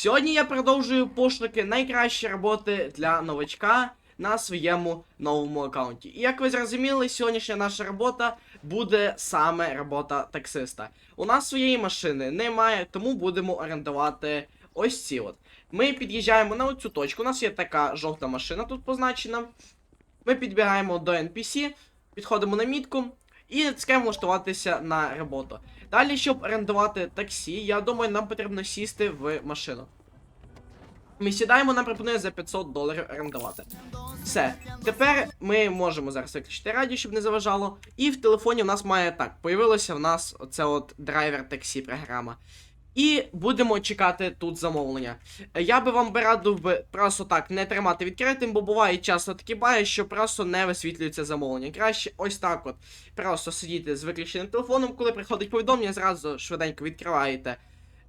Сьогодні я продовжую пошуки найкращої роботи для новачка на своєму новому аккаунті. І як ви зрозуміли, сьогоднішня наша робота буде саме робота таксиста. У нас своєї машини немає, тому будемо орендувати ось ці от. Ми під'їжджаємо на оцю точку. У нас є така жовта машина тут позначена. Ми підбігаємо до NPC, підходимо на мітку і натискаємо влаштуватися на роботу. Далі, щоб орендувати таксі, я думаю, нам потрібно сісти в машину. Ми сідаємо, нам пропонує за 500 доларів орендувати. Все. Тепер ми можемо зараз виключити радіо, щоб не заважало. І в телефоні в нас має так. Появилося в нас оце от драйвер таксі програма. І будемо чекати тут замовлення. Е, Я би вам би радив би просто так не тримати відкритим, бо буває часто такі бає, що просто не висвітлюється замовлення. Краще ось так от. Просто сидіти з виключеним телефоном, коли приходить повідомлення, зразу швиденько відкриваєте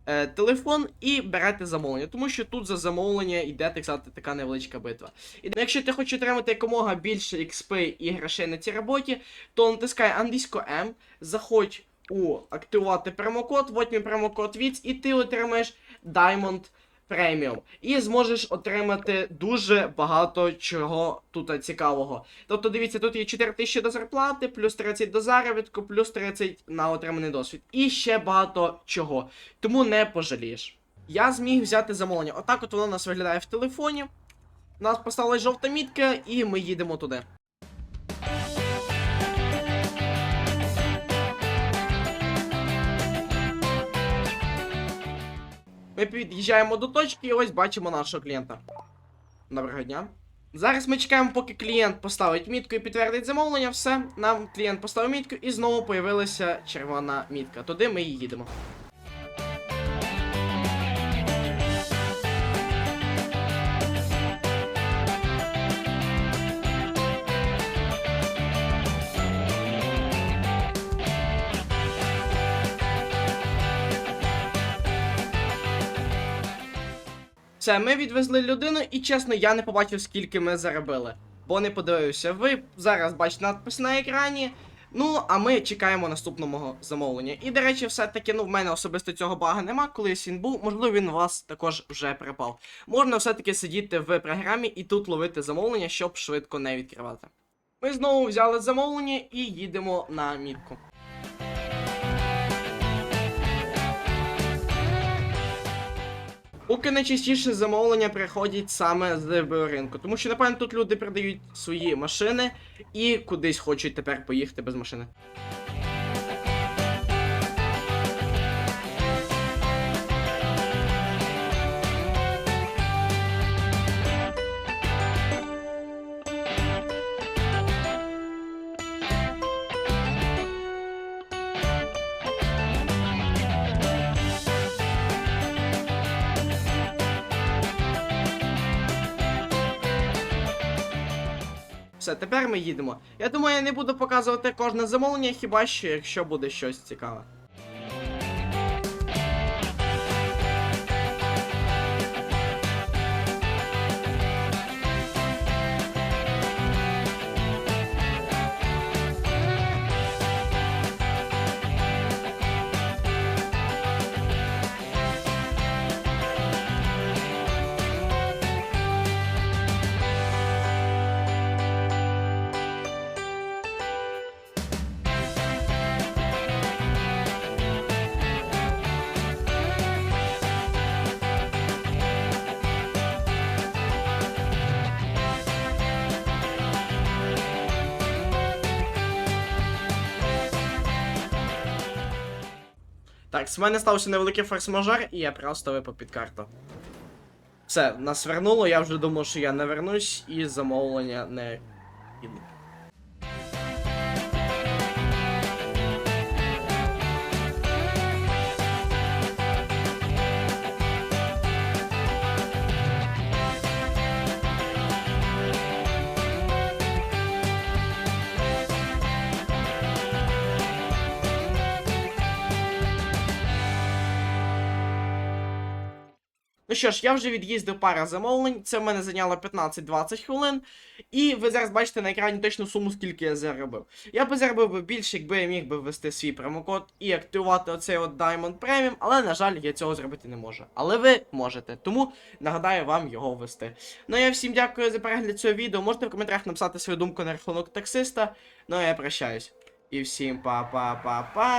е, телефон і берете замовлення. Тому що тут за замовлення йде, так сказати, така невеличка битва. І якщо ти хочеш отримати якомога більше XP і грошей на цій роботі, то натискай англійську М, заходь у активувати промокод, вводь мій промокод VITS, і ти отримаєш Diamond Premium. І зможеш отримати дуже багато чого тут цікавого. Тобто, дивіться, тут є 4 тисячі до зарплати, плюс 30 до заробітку, плюс 30 на отриманий досвід. І ще багато чого. Тому не пожалієш. Я зміг взяти замовлення. Отак от воно у нас виглядає в телефоні. У нас поставилась жовта мітка, і ми їдемо туди. Ми під'їжджаємо до точки і ось бачимо нашого клієнта. Доброго дня. Зараз ми чекаємо, поки клієнт поставить мітку і підтвердить замовлення. Все, нам клієнт поставив мітку і знову появилася червона мітка. Туди ми і їдемо. Все, ми відвезли людину, і чесно, я не побачив, скільки ми заробили. Бо не подивився. Ви зараз бачите надпис на екрані. Ну, а ми чекаємо наступного замовлення. І, до речі, все-таки, ну, в мене особисто цього бага нема. Колись він був, можливо, він у вас також вже припав. Можна все-таки сидіти в програмі і тут ловити замовлення, щоб швидко не відкривати. Ми знову взяли замовлення і їдемо на мітку. Поки найчастіше замовлення приходять саме з ринку, тому що, напевно, тут люди продають свої машини і кудись хочуть тепер поїхати без машини. Все, тепер ми їдемо. Я думаю, я не буду показувати кожне замовлення, хіба що якщо буде щось цікаве. Так, з мене стався невеликий форс-мажор, і я просто випав під карту. Все, нас вернуло, я вже думав, що я не вернусь, і замовлення не піду. Ну що ж, я вже від'їздив пара замовлень, це в мене зайняло 15-20 хвилин. І ви зараз бачите на екрані точну суму, скільки я заробив. Я би заробив би більше, якби я міг би ввести свій промокод і активувати оцей от Diamond Premium, але, на жаль, я цього зробити не можу. Але ви можете, тому нагадаю вам його ввести. Ну я всім дякую за перегляд цього відео. Можете в коментарях написати свою думку на рахунок таксиста. Ну а я прощаюсь. І всім па-па-па-па.